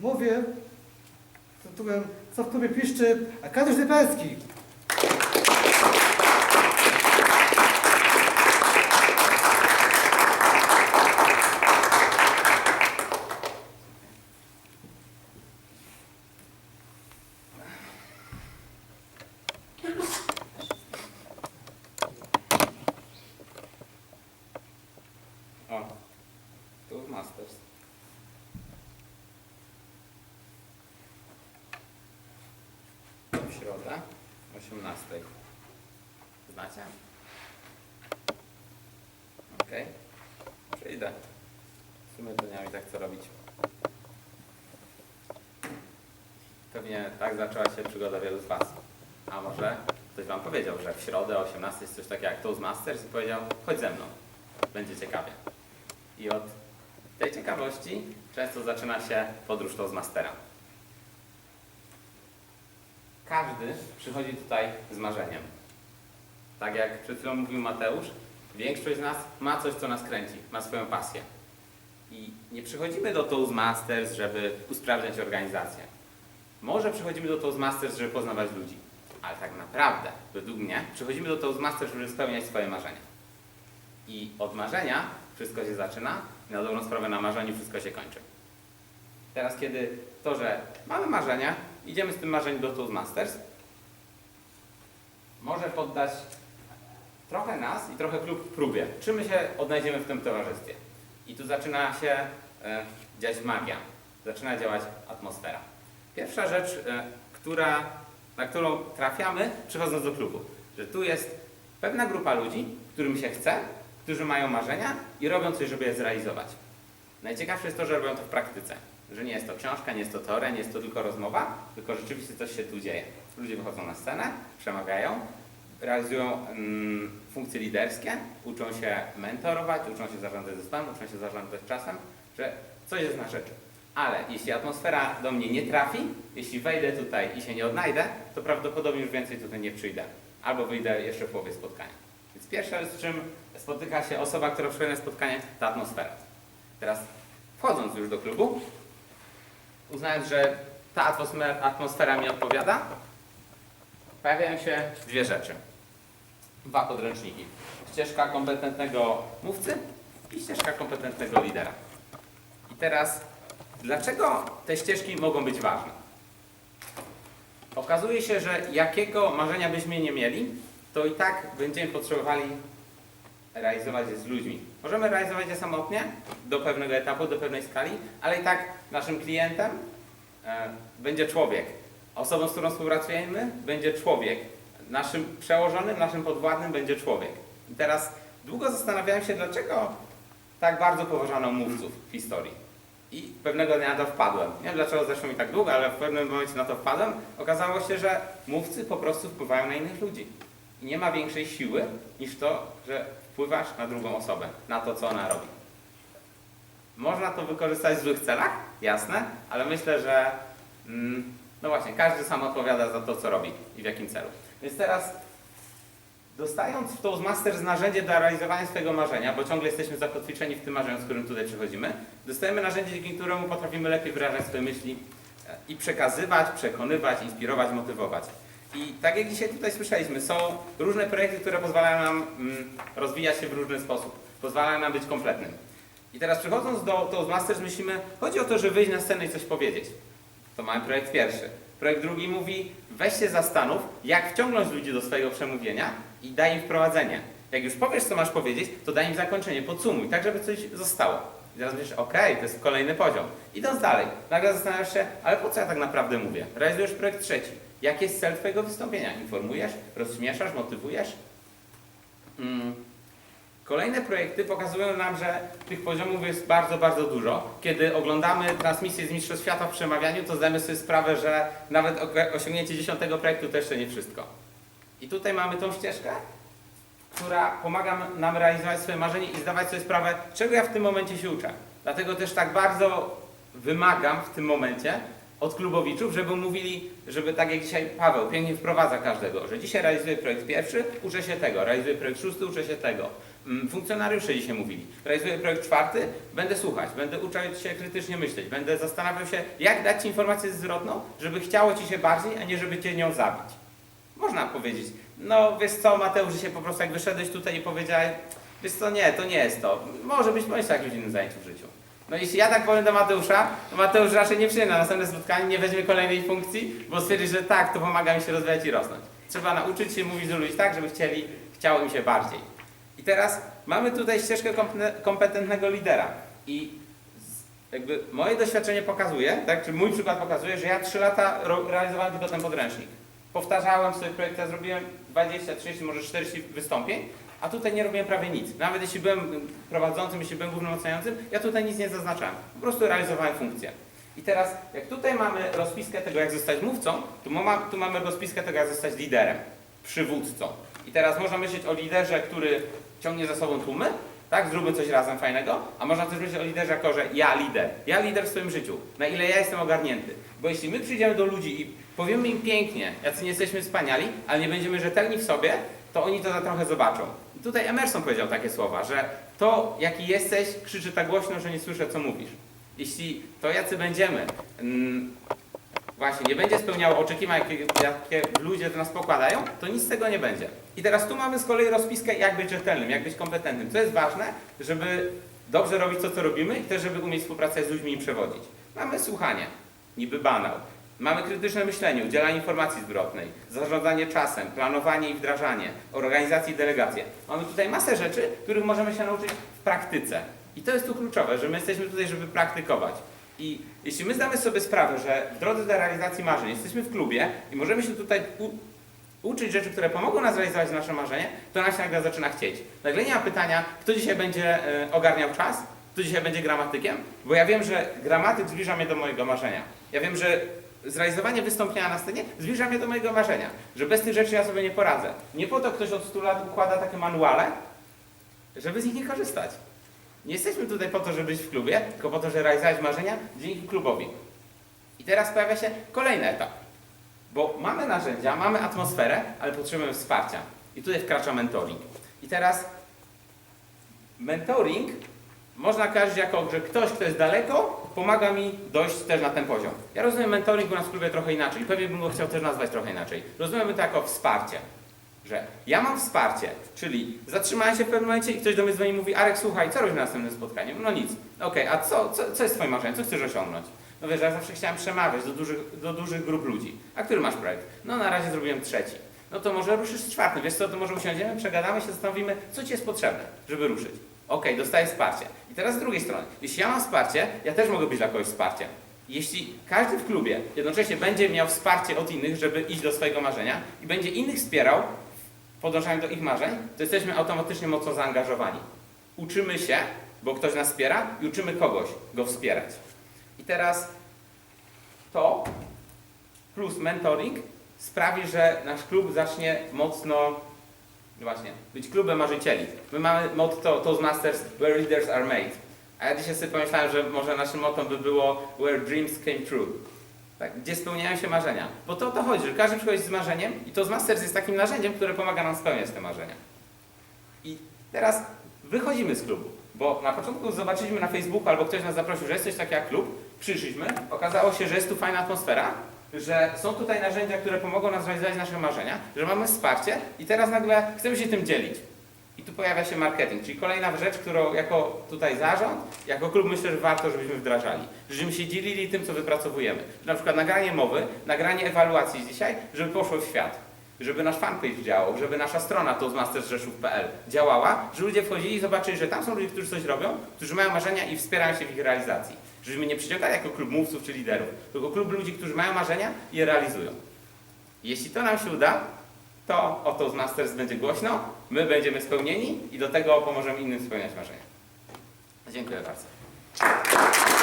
Mówię, Co w klubie piszczy Arkadiusz Dyperski. O, tu Masters. W środę, 18. Znacie? Okej. Przyjdę. W sumie to nie mam i tak co robić. Pewnie tak zaczęła się przygoda wielu z Was. A może ktoś Wam powiedział, że w środę o 18 jest coś takiego jak Toastmasters i powiedział, chodź ze mną, będzie ciekawie. I od tej ciekawości często zaczyna się podróż Toastmastera. Każdy przychodzi tutaj z marzeniem. Tak jak przed chwilą mówił Mateusz, większość z nas ma coś, co nas kręci, ma swoją pasję. I nie przychodzimy do Toastmasters, żeby usprawniać organizację. Może przychodzimy do Toastmasters, żeby poznawać ludzi. Ale tak naprawdę, według mnie, przychodzimy do Toastmasters, żeby spełniać swoje marzenia. I od marzenia wszystko się zaczyna i na dobrą sprawę na marzeniu wszystko się kończy. Teraz kiedy to, że mamy marzenia, idziemy z tym marzeniem do Toastmasters, może poddać trochę nas i trochę klub próbie. Czy my się odnajdziemy w tym towarzystwie? I tu zaczyna się e, dziać magia. Zaczyna działać atmosfera. Pierwsza rzecz, e, która, na którą trafiamy, przychodząc do klubu, że tu jest pewna grupa ludzi, którym się chce, którzy mają marzenia i robią coś, żeby je zrealizować. Najciekawsze jest to, że robią to w praktyce. Że nie jest to książka, nie jest to teoria, nie jest to tylko rozmowa, tylko rzeczywiście coś się tu dzieje. Ludzie wychodzą na scenę, przemawiają, realizują mm, funkcje liderskie, uczą się mentorować, uczą się zarządzać zespołem, uczą się zarządzać czasem, że coś jest na rzeczy. Ale jeśli atmosfera do mnie nie trafi, jeśli wejdę tutaj i się nie odnajdę, to prawdopodobnie już więcej tutaj nie przyjdę. Albo wyjdę jeszcze w połowie spotkania. Więc pierwsza rzecz, z czym spotyka się osoba, która przychodzi na spotkanie, to atmosfera. Teraz wchodząc już do klubu, uznając, że ta atmosfera, mi odpowiada, pojawiają się dwie rzeczy. Dwa podręczniki. Ścieżka kompetentnego mówcy i ścieżka kompetentnego lidera. I teraz, dlaczego te ścieżki mogą być ważne? Okazuje się, że jakiego marzenia byśmy nie mieli, to i tak będziemy potrzebowali realizować je z ludźmi. Możemy realizować je samotnie do pewnego etapu, do pewnej skali, ale i tak naszym klientem e, będzie człowiek. Osobą, z którą współpracujemy, będzie człowiek. Naszym przełożonym, naszym podwładnym będzie człowiek. I teraz długo zastanawiałem się, dlaczego tak bardzo poważano mówców w historii. I pewnego dnia na to wpadłem. Nie wiem dlaczego zeszło mi tak długo, ale w pewnym momencie na to wpadłem. Okazało się, że mówcy po prostu wpływają na innych ludzi. I nie ma większej siły niż to, że wpływasz na drugą osobę, na to, co ona robi. Można to wykorzystać w złych celach, jasne, ale myślę, że mm, no właśnie, każdy sam odpowiada za to, co robi i w jakim celu. Więc teraz, dostając w Toastmasters narzędzie do realizowania swojego marzenia, bo ciągle jesteśmy zakotwiczeni w tym marzeniu, z którym tutaj przychodzimy, dostajemy narzędzie, dzięki któremu potrafimy lepiej wyrażać swoje myśli e, i przekazywać, przekonywać, inspirować, motywować. I tak jak dzisiaj tutaj słyszeliśmy, są różne projekty, które pozwalają nam mm, rozwijać się w różny sposób, pozwalają nam być kompletnym. I teraz przechodząc do Toastmasters myślimy, chodzi o to, żeby wyjść na scenę i coś powiedzieć. To mamy projekt pierwszy. Projekt drugi mówi, weź się zastanów, jak wciągnąć ludzi do swojego przemówienia i daj im wprowadzenie. Jak już powiesz, co masz powiedzieć, to daj im zakończenie, podsumuj, tak żeby coś zostało. I teraz myślisz, okej, to jest kolejny poziom. Idąc dalej, nagle zastanawiasz się, ale po co ja tak naprawdę mówię? Realizujesz projekt trzeci. Jaki jest cel Twojego wystąpienia? Informujesz, rozśmieszasz, motywujesz? Mm. Kolejne projekty pokazują nam, że tych poziomów jest bardzo, bardzo dużo. Kiedy oglądamy transmisję z Mistrzostw Świata w przemawianiu, to zdajemy sobie sprawę, że nawet osiągnięcie dziesiątego projektu to jeszcze nie wszystko. I tutaj mamy tą ścieżkę, która pomaga nam realizować swoje marzenie i zdawać sobie sprawę, czego ja w tym momencie się uczę. Dlatego też tak bardzo wymagam w tym momencie od klubowiczów, żeby mówili, żeby tak jak dzisiaj Paweł pięknie wprowadza każdego, że dzisiaj realizuję projekt pierwszy, uczę się tego, realizuję projekt szósty, uczę się tego. Mm, Funkcjonariusze dzisiaj mówili. Realizuję projekt czwarty, będę słuchać, będę uczyć się krytycznie myśleć, będę zastanawiał się, jak dać Ci informację zwrotną, żeby chciało Ci się bardziej, a nie żeby Cię nią zabić. Można powiedzieć, no wiesz co Mateusz, się po prostu jak wyszedłeś tutaj i powiedziałeś, wiesz co, nie, to nie jest to. Może być bądź jakimś innym zajęciu w życiu. No jeśli ja tak powiem do Mateusza, to Mateusz raczej nie przyjdzie na następne spotkanie, nie weźmie kolejnej funkcji, bo stwierdzi, że tak, to pomaga mi się rozwijać i rosnąć. Trzeba nauczyć się mówić do ludzi tak, żeby chcieli, chciało im się bardziej. I teraz mamy tutaj ścieżkę kompetentnego lidera. I jakby moje doświadczenie pokazuje, tak, czy mój przykład pokazuje, że ja 3 lata realizowałem tylko ten podręcznik. Powtarzałem sobie projekty, zrobiłem 20, 30, może 40 wystąpień, a tutaj nie robiłem prawie nic. Nawet jeśli byłem prowadzącym, jeśli byłem głównym oceniającym, ja tutaj nic nie zaznaczałem. Po prostu realizowałem funkcję. I teraz, jak tutaj mamy rozpiskę tego, jak zostać mówcą, tu, mama, tu mamy rozpiskę tego, jak zostać liderem, przywódcą. I teraz można myśleć o liderze, który ciągnie za sobą tłumy, tak, zróbmy coś razem fajnego, a można też myśleć o liderze jako, że ja lider, ja lider w swoim życiu, na ile ja jestem ogarnięty. Bo jeśli my przyjdziemy do ludzi i powiemy im pięknie, jacy nie jesteśmy wspaniali, ale nie będziemy rzetelni w sobie, to oni to za trochę zobaczą. I tutaj Emerson powiedział takie słowa, że to, jaki jesteś, krzyczy tak głośno, że nie słyszę, co mówisz. Jeśli to, jacy będziemy, mm, właśnie nie będzie spełniało oczekiwań, jakie, ludzie do nas pokładają, to nic z tego nie będzie. I teraz tu mamy z kolei rozpiskę, jak być rzetelnym, jak być kompetentnym. Co jest ważne, żeby dobrze robić to, co robimy i też, żeby umieć współpracować z ludźmi i przewodzić. Mamy słuchanie, niby banał. Mamy krytyczne myślenie, udzielanie informacji zwrotnej, zarządzanie czasem, planowanie i wdrażanie, organizację i delegację. Mamy tutaj masę rzeczy, których możemy się nauczyć w praktyce. I to jest tu kluczowe, że my jesteśmy tutaj, żeby praktykować. I jeśli my zdamy sobie sprawę, że w drodze do realizacji marzeń jesteśmy w klubie i możemy się tutaj uczyć rzeczy, które pomogą nas realizować nasze marzenie, to nam się nagle zaczyna chcieć. Nagle nie ma pytania, kto dzisiaj będzie e, ogarniał czas, kto dzisiaj będzie gramatykiem, bo ja wiem, że gramatyk zbliża mnie do mojego marzenia. Ja wiem, że zrealizowanie wystąpienia na scenie zbliża mnie do mojego marzenia, że bez tych rzeczy ja sobie nie poradzę. Nie po to ktoś od 100 lat układa takie manuale, żeby z nich nie korzystać. Nie jesteśmy tutaj po to, żeby być w klubie, tylko po to, żeby realizować marzenia dzięki klubowi. I teraz pojawia się kolejny etap. Bo mamy narzędzia, mamy atmosferę, ale potrzebujemy wsparcia. I tutaj wkracza mentoring. I teraz mentoring można kojarzyć jako, że ktoś, kto jest daleko, pomaga mi dojść też na ten poziom. Ja rozumiem mentoring u nas w klubie trochę inaczej. Pewnie bym go chciał też nazwać trochę inaczej. Rozumiemy to jako wsparcie. Że ja mam wsparcie, czyli zatrzymałem się w pewnym momencie i ktoś do mnie dzwoni i mówi Arek, słuchaj, co robisz na następnym spotkaniu? No nic. Okej, a co, co, co jest twoim marzeniem? Co chcesz osiągnąć? No wiesz, ja zawsze chciałem przemawiać do dużych, do dużych grup ludzi. A który masz projekt? No na razie zrobiłem trzeci. No to może ruszysz z czwartym. Wiesz co, to może usiądziemy, przegadamy się, zastanowimy, co ci jest potrzebne, żeby ruszyć. Okej, dostaję wsparcie. I teraz z drugiej strony, jeśli ja mam wsparcie, ja też mogę być dla kogoś wsparciem. Jeśli każdy w klubie jednocześnie będzie miał wsparcie od innych, żeby iść do swojego marzenia i będzie innych wspierał w podążaniu do ich marzeń, to jesteśmy automatycznie mocno zaangażowani. Uczymy się, bo ktoś nas wspiera i uczymy kogoś go wspierać. I teraz to plus mentoring sprawi, że nasz klub zacznie mocno no właśnie, być klubem marzycieli. My mamy motto Toastmasters Where Leaders Are Made. A ja dzisiaj sobie pomyślałem, że może naszym motto by było Where Dreams Came True. Tak, gdzie spełniają się marzenia. Bo to o to chodzi, że każdy przychodzi z marzeniem i Toastmasters jest takim narzędziem, które pomaga nam spełniać te marzenia. I teraz wychodzimy z klubu, bo na początku zobaczyliśmy na Facebooku albo ktoś nas zaprosił, że jest coś takiego jak klub, przyszliśmy, okazało się, że jest tu fajna atmosfera, że są tutaj narzędzia, które pomogą nam zrealizować nasze marzenia, że mamy wsparcie i teraz nagle chcemy się tym dzielić. I tu pojawia się marketing, czyli kolejna rzecz, którą jako tutaj zarząd, jako klub myślę, że warto, żebyśmy wdrażali. Żebyśmy się dzielili tym, co wypracowujemy. Na przykład nagranie mowy, nagranie ewaluacji dzisiaj, żeby poszło w świat. Żeby nasz fanpage działał, żeby nasza strona toastmastersrzeszów.pl działała, że ludzie wchodzili i zobaczyli, że tam są ludzie, którzy coś robią, którzy mają marzenia i wspierają się w ich realizacji. Żebyśmy nie przyciągali jako klub mówców czy liderów, tylko klub ludzi, którzy mają marzenia i je realizują. Jeśli to nam się uda, to o Toastmasters będzie głośno, my będziemy spełnieni i do tego pomożemy innym spełniać marzenia. Dziękuję bardzo.